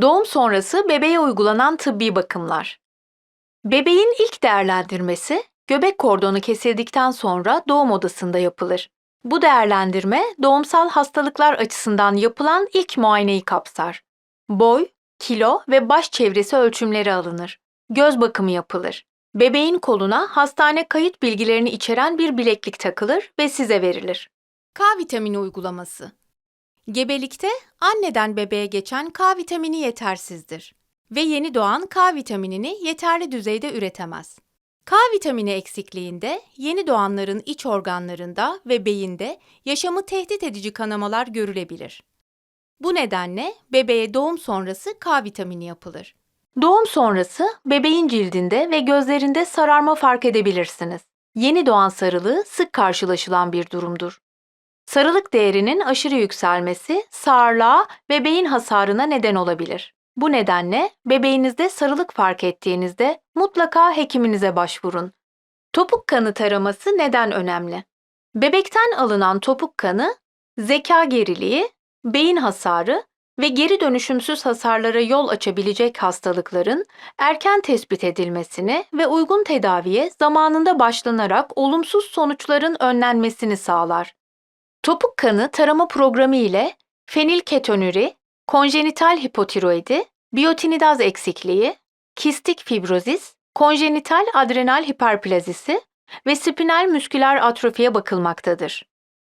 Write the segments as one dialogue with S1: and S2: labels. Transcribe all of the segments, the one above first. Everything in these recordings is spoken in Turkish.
S1: Doğum sonrası bebeğe uygulanan tıbbi bakımlar. Bebeğin ilk değerlendirmesi göbek kordonu kesildikten sonra doğum odasında yapılır. Bu değerlendirme doğumsal hastalıklar açısından yapılan ilk muayeneyi kapsar. Boy, kilo ve baş çevresi ölçümleri alınır. Göz bakımı yapılır. Bebeğin koluna hastane kayıt bilgilerini içeren bir bileklik takılır ve size verilir. K vitamini uygulaması. Gebelikte anneden bebeğe geçen K vitamini yetersizdir ve yeni doğan K vitaminini yeterli düzeyde üretemez. K vitamini eksikliğinde yeni doğanların iç organlarında ve beyinde yaşamı tehdit edici kanamalar görülebilir. Bu nedenle bebeğe doğum sonrası K vitamini yapılır. Doğum sonrası bebeğin cildinde ve gözlerinde sararma fark edebilirsiniz. Yeni doğan sarılığı sık karşılaşılan bir durumdur. Sarılık değerinin aşırı yükselmesi sağırlığa ve beyin hasarına neden olabilir. Bu nedenle bebeğinizde sarılık fark ettiğinizde mutlaka hekiminize başvurun. Topuk kanı taraması neden önemli? Bebekten alınan topuk kanı zeka geriliği, beyin hasarı ve geri dönüşümsüz hasarlara yol açabilecek hastalıkların erken tespit edilmesini ve uygun tedaviye zamanında başlanarak olumsuz sonuçların önlenmesini sağlar. Topuk kanı tarama programı ile fenilketonuri, konjenital hipotiroidi, biyotinidaz eksikliği, kistik fibrozis, konjenital adrenal hiperplazisi ve spinal müsküler atrofiye bakılmaktadır.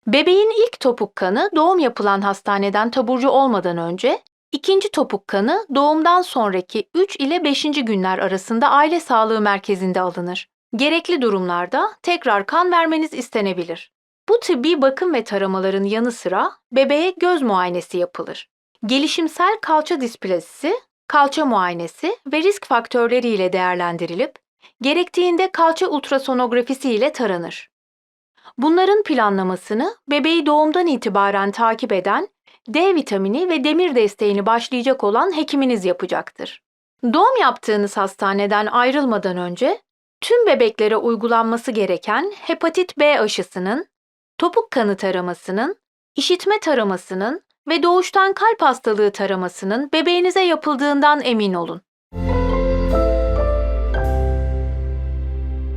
S1: Bebeğin ilk topuk kanı doğum yapılan hastaneden taburcu olmadan önce, ikinci topuk kanı doğumdan sonraki 3 ile 5. günler arasında aile sağlığı merkezinde alınır. Gerekli durumlarda tekrar kan vermeniz istenebilir. Bu tıbbi bakım ve taramaların yanı sıra bebeğe göz muayenesi yapılır. Gelişimsel kalça displazisi, kalça muayenesi ve risk faktörleri ile değerlendirilip gerektiğinde kalça ultrasonografisi ile taranır. Bunların planlamasını bebeği doğumdan itibaren takip eden D vitamini ve demir desteğini başlayacak olan hekiminiz yapacaktır. Doğum yaptığınız hastaneden ayrılmadan önce tüm bebeklere uygulanması gereken hepatit B aşısının, topuk kanı taramasının, işitme taramasının ve doğuştan kalp hastalığı taramasının bebeğinize yapıldığından emin olun.